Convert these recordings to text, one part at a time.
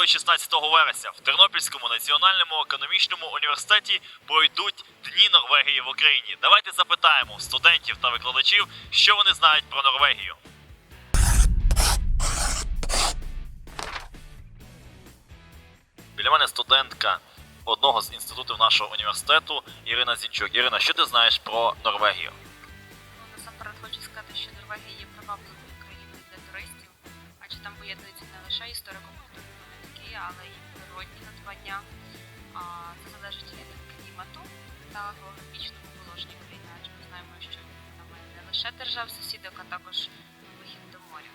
і 16 вересня в Тернопільському національному економічному університеті пройдуть Дні Норвегії в Україні. Давайте запитаємо студентів та викладачів, що вони знають про Норвегію. Біля мене студентка одного з інститутів нашого університету Ірина Зінчук. Ірина, що ти знаєш про Норвегію? Насамперед хочу сказати, що Норвегія є привабливою країною для туристів, адже там поєднуються не лише історико-культурні але й природні надбання. Це залежить від клімату та географічного положення країни, адже ми знаємо, що там не лише держав сусідок, а також вихід до моря.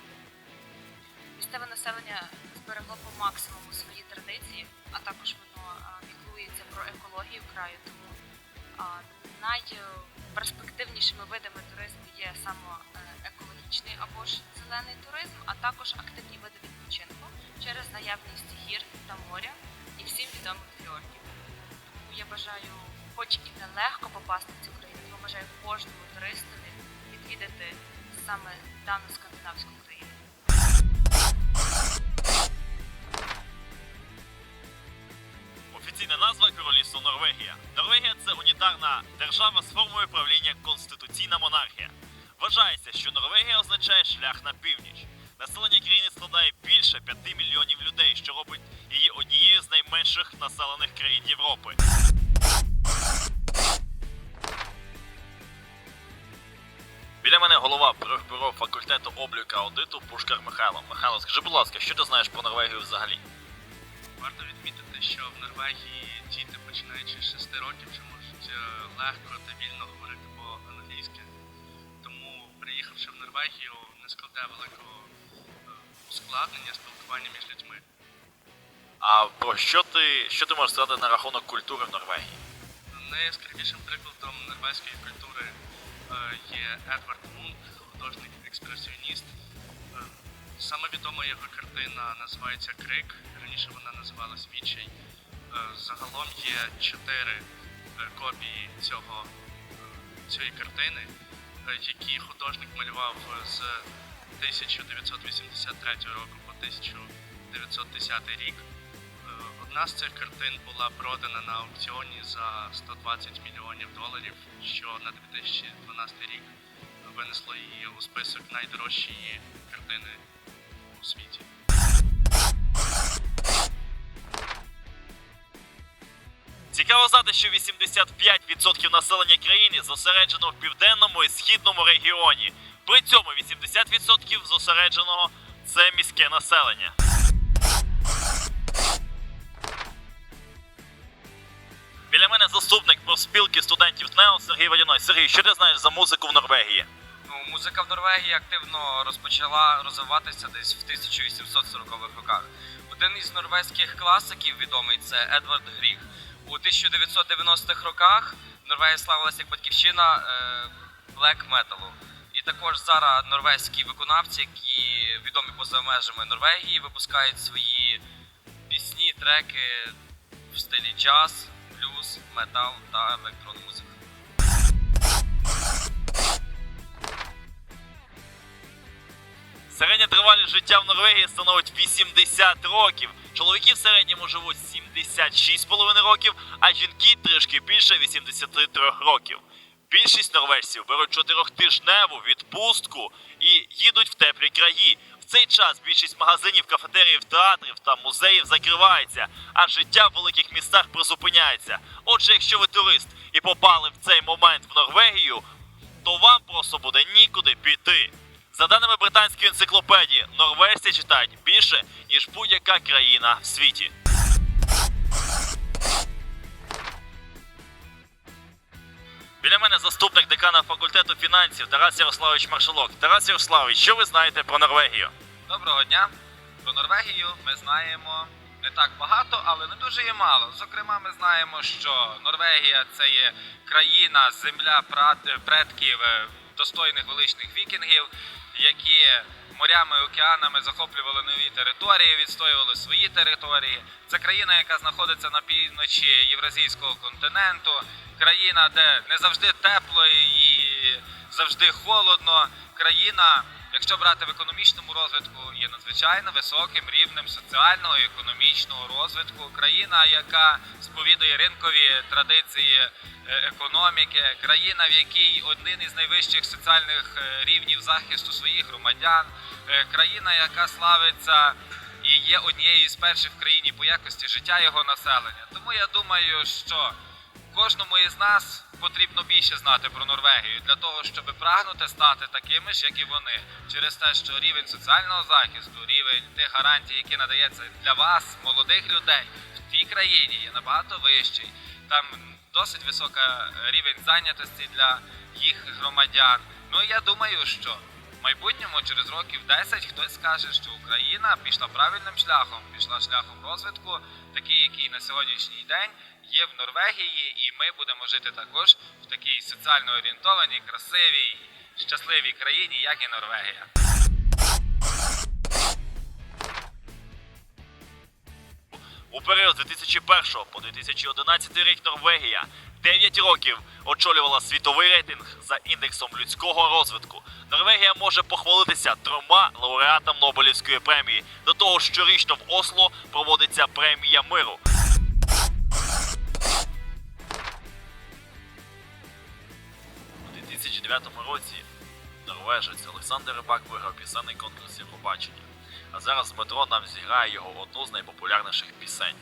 Місцеве населення зберегло по максимуму свої традиції, а також воно піклується про екологію краю, тому а, найперспективнішими видами туризму є саме екологічний або ж зелений туризм, а також активні види відпочинку через наявність гір та моря і всім відомих фіордів. Тому я бажаю, хоч і нелегко попасти в цю країну, я бажаю кожному туристові відвідати саме дану скандинавську країну. Назва Королівство Норвегія. Норвегія це унітарна держава з формою правління конституційна монархія. Вважається, що Норвегія означає шлях на північ. Населення країни складає більше 5 мільйонів людей, що робить її однією з найменших населених країн Європи. Біля мене голова бюро факультету обліку аудиту Пушкар Михайло. Михайло, скажи, будь ласка, що ти знаєш про Норвегію взагалі? Варто відмітити, що в Норвегії діти, починаючи з 6 років, вже можуть е, легко та вільно говорити по-англійськи. Тому, приїхавши в Норвегію, не складе великого е, ускладнення спілкування між людьми. А про що ти що ти можеш сказати на рахунок культури в Норвегії? Найяскравішим прикладом норвезької культури е, є Едвард Мунк, художник експресіоніст. Е, Саме відома його картина називається Крик. Раніше вона називалась Відчай. Е, Загалом є чотири е, копії цього, е, цієї картини, які художник малював з 1983 року по 1910 рік. Одна з цих картин була продана на аукціоні за 120 мільйонів доларів, що на 2012 рік винесло її у список найдорожчої картини у світі. Цікаво знати, що 85% населення країни зосереджено в південному і східному регіоні. При цьому 80% зосередженого це міське населення. Біля мене заступник профспілки студентів ТНЕО Сергій Водяной. Сергій, що ти знаєш за музику в Норвегії? Ну, музика в Норвегії активно розпочала розвиватися десь в 1840-х роках. Один із норвезьких класиків відомий це Едвард Гріг. У 1990-х роках Норвегія славилася як батьківщина блек металу. І також зараз норвезькі виконавці, які відомі поза межами Норвегії, випускають свої пісні, треки в стилі джаз, блюз, метал та електронну музику. Середня тривалість життя в Норвегії становить 80 років. Чоловіки в середньому живуть 76,5 років, а жінки трішки більше 83 років. Більшість норвежців беруть чотирьохтижневу відпустку і їдуть в теплі краї. В цей час більшість магазинів, кафетеріїв, театрів та музеїв закривається, а життя в великих містах призупиняється. Отже, якщо ви турист і попали в цей момент в Норвегію, то вам просто буде нікуди піти. За даними британської енциклопедії, норвежці читають більше, ніж будь-яка країна в світі. Біля мене заступник декана факультету фінансів Тарас Ярославович Маршалок. Тарас Ярославович, що ви знаєте про Норвегію? Доброго дня. Про Норвегію ми знаємо не так багато, але не дуже і мало. Зокрема, ми знаємо, що Норвегія це є країна, земля предків е, достойних величних вікінгів, які морями, океанами захоплювали нові території, відстоювали свої території. Це країна, яка знаходиться на півночі Євразійського континенту, країна, де не завжди тепло і завжди холодно. Країна, якщо брати в економічному розвитку, є надзвичайно високим рівнем соціального і економічного розвитку. Країна, яка сповідує ринкові традиції е, економіки, країна, в якій один із найвищих соціальних е, рівнів захисту своїх громадян, е, країна, яка славиться і є однією з перших в країні по якості життя його населення. Тому я думаю, що кожному із нас потрібно більше знати про Норвегію для того, щоб прагнути стати такими ж, як і вони, через те, що рівень соціального захисту, рівень тих гарантій, які надається для вас, молодих людей, в тій країні є набагато вищий. Там досить висока рівень зайнятості для їх громадян. Ну я думаю, що в майбутньому через років 10 хтось скаже, що Україна пішла правильним шляхом, пішла шляхом розвитку, такий, який на сьогоднішній день є в Норвегії, і ми будемо жити також в такій соціально орієнтованій, красивій, щасливій країні, як і Норвегія. У період з 2001 по 2011 рік Норвегія 9 років очолювала світовий рейтинг за індексом людського розвитку. Норвегія може похвалитися трьома лауреатам Нобелівської премії. До того щорічно в Осло проводиться премія миру. 2009 році норвежець Олександр Рибак виграв пісенний конкурс Євробачення. А зараз Дмитро нам зіграє його одну з найпопулярніших пісень.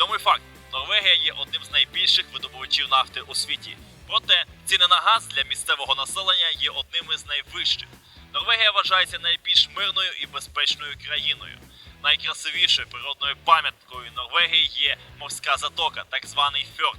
Відомий факт: Норвегія є одним з найбільших видобувачів нафти у світі. Проте ціни на газ для місцевого населення є одними з найвищих. Норвегія вважається найбільш мирною і безпечною країною. Найкрасивішою природною пам'яткою Норвегії є морська затока, так званий фьорд.